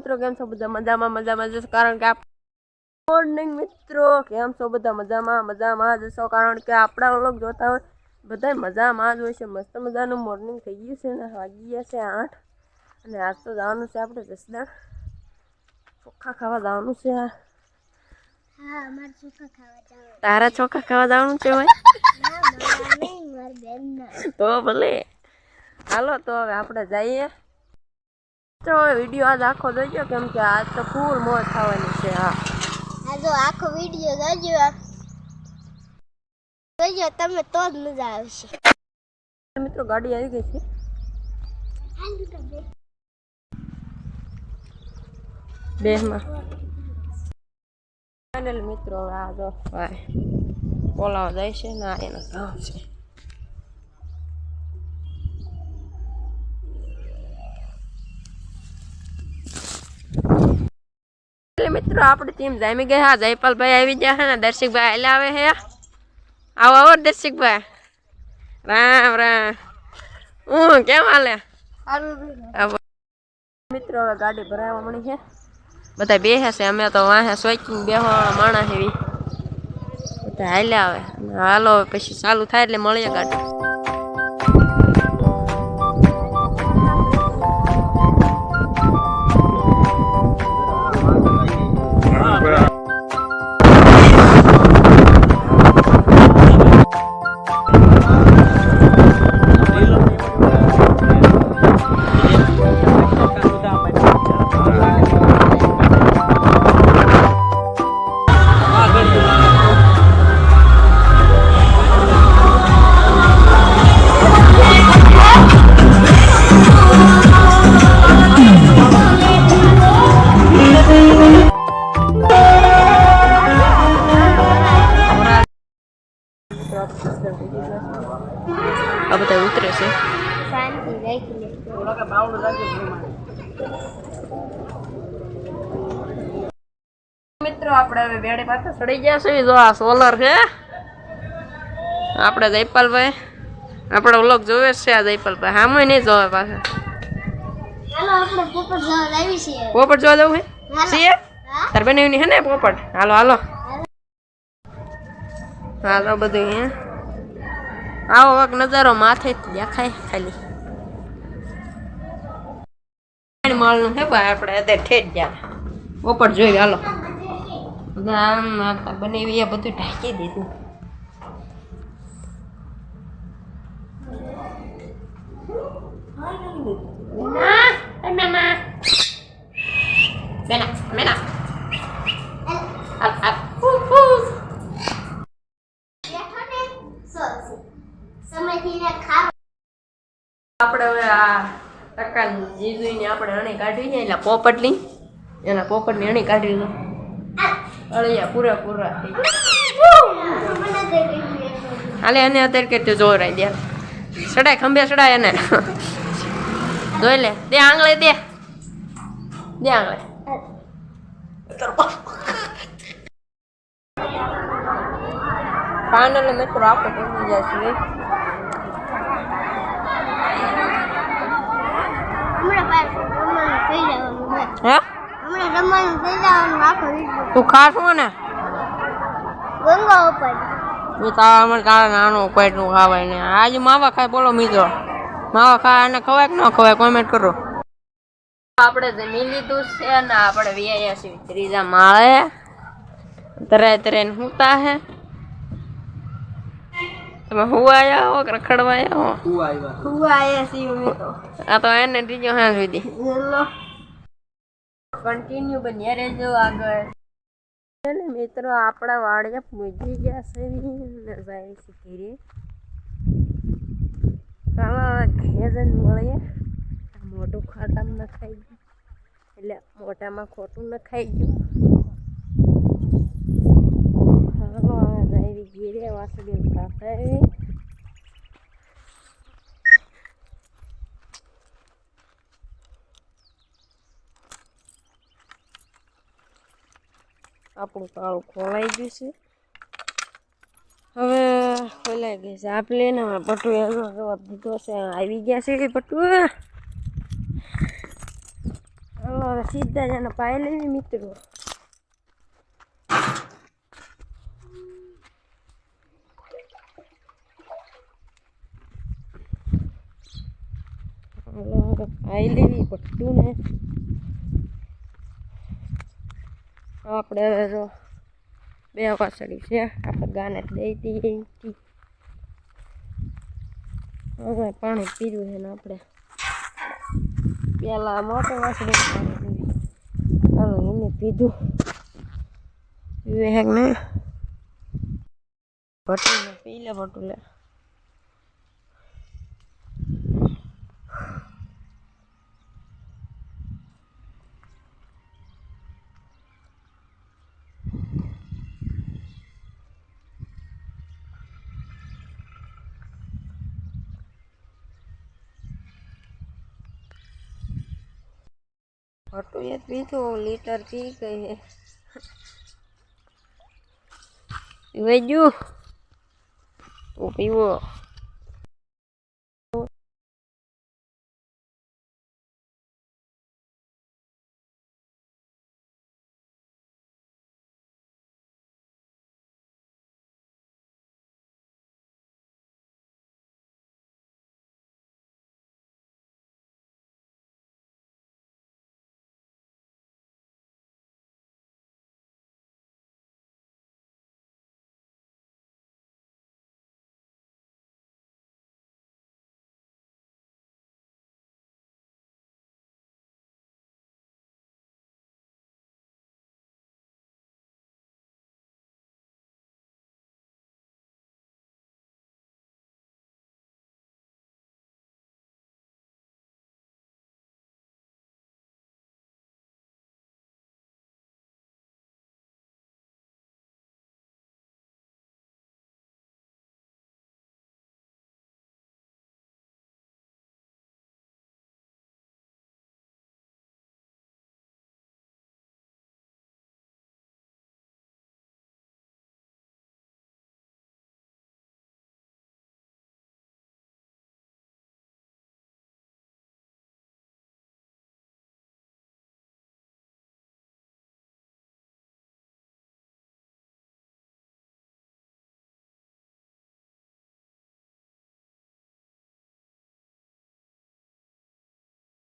મિત્રો કેમ છો? બધા મજામાં મજામાં જશો કારણ કે આપ મોર્નિંગ મિત્રો કેમ છો? બધા મજામાં મજામાં જશો કારણ કે આપણા લોકો જોતા હોય બધા મજામાં જ હોય છે. મસ્ત મજાનું મોર્નિંગ થઈ ગયું છે ને. વાગી ગયા છે આઠ. અને આજ તો જવાનું છે આપણે જસદણ. ચોખ્ખા ખાવા જવાનું છે આ. હા અમારે ચોખા ખાવા તારા જવાનું છે ભાઈ? તો ભલે. હાલો તો હવે આપણે જઈએ. તો વીડિયો આજ આખો જોઈજો કેમ કે આજ તો ફૂલ મોજ થવાની છે હા. આ જો આખો વીડિયો જોજો જોજો તમે તો જ મજા આવશે. મિત્રો ગાડી આવી ગઈ છે. બેમાં ફાઇનલ મિત્રો આ જો ભાઈ બોલાવા જાય છે ને આ એના ગામ છે. મિત્રો, આપણી ટીમ જામી ગઈ. હા, જયપાલભાઈ આવી ગયા હે ને, દર્શિકભાઈ એટલે આવે હે. આવો આવો દર્શિકભાઈ. રામ રામ. હું કેમ હાલે? મિત્રો, હવે ગાડી ભરાવા મળી છે. બધા બે છે, અમે તો વાહે સોચીને બેહવાળા માણસ એવી. બધા હાલ્યા આવે. હાલો પછી ચાલુ થાય એટલે મળીએ ગાડી. બધા ઉતરે છે શાંતિ રાખી લે મિત્રો આપણે હવે બેડે પાછા ચડી ગયા છે જો આ સોલર છે. આપણે જયપાલભાઈ આપણે વ્લોગ જોવે જ છે આ જયપાલભાઈ હામે નહીં જોવે પાછા. પોપટ જવા જોવા છે? તાર બનાવીની હે ને પોપટ? હાલો હાલો. હાલો બધું હે આવો વક નજારો માથે દેખાય ખાલી. મળનું હે ભાઈ આપણે અત્યારે ઠેઠ ગયા. પોપટ જોઈ હાલો. આમ બનાવી એ બધું ઢાંકી દીધું. Al, આપણે હવે આ ટકા જીજુની આપણે અણી કાઢી છે એટલે પોપટલી. એના પોપટની અણી કાઢી લો. અળિયા પૂરા પૂરા દે દે હાલે એને અત્યારે કે તું દે. સડાય, ખંભે સડાય એને. જોઈ લે, દે આંગળે દે. દે આંગળે. ફાઇનલ મિત્રો આપણે પહોંચી જાય છીએ હમણાં પાછું રમવાનું થઈ જવાનું છે હે? તું હું ને ગંગા ઉપર. એ તારા મને તારા નાનું ખાવાય ને. આજે માવા ખાય બોલો મિત્રો માવા ખાય અને ખવાય કે ન ખવાય કોમેન્ટ કરો. આપણે જમી લીધું છે ને આપણે વ્યાયા છીએ ત્રીજા માળે. તરે તરે હુતા હે. તમે હુવાયા હો? કે રખડવાયા હો? આયા સી અમે તો. આ તો એને ત્રીજો હા સુધી. હેલો. કન્ટિન્યુ બન્યા રહેજો આગળ. એટલે મિત્રો આપણા વાડિયા પૂજી ગયા છે. ને જાય છે ઘીરે. મળીએ. મોટું ખાટામાં ન ખાઈ ગયું. એટલે મોટામાં ખોટું ન ખાઈ ગયું. ચાલો વાસુદેવ કાપે આપણું તાળું ખોલાઈ ગયું છે. હવે ખોલાઈ ગયું છે. આપણે ને પટુ એનો જવાબ દીધો છે. આવી ગયા છે પટુ હવે સીધા જ એના પાય લેવી મિત્રો પાય લેવી પટ્ટું આપણે હવે બે વાસળી છે. આપણે ગાને દઈ ઈથી. હવે પાણી પીવું છે ને આપણે. પેલા મોટો વાસળી પાણી પીધું. હવે એને પીધું. પીવે હેક ને ભટુલે પી લે ભટુલે. ભટુલે પીધું લીટર પી ગઈ ગયું તું પીવો.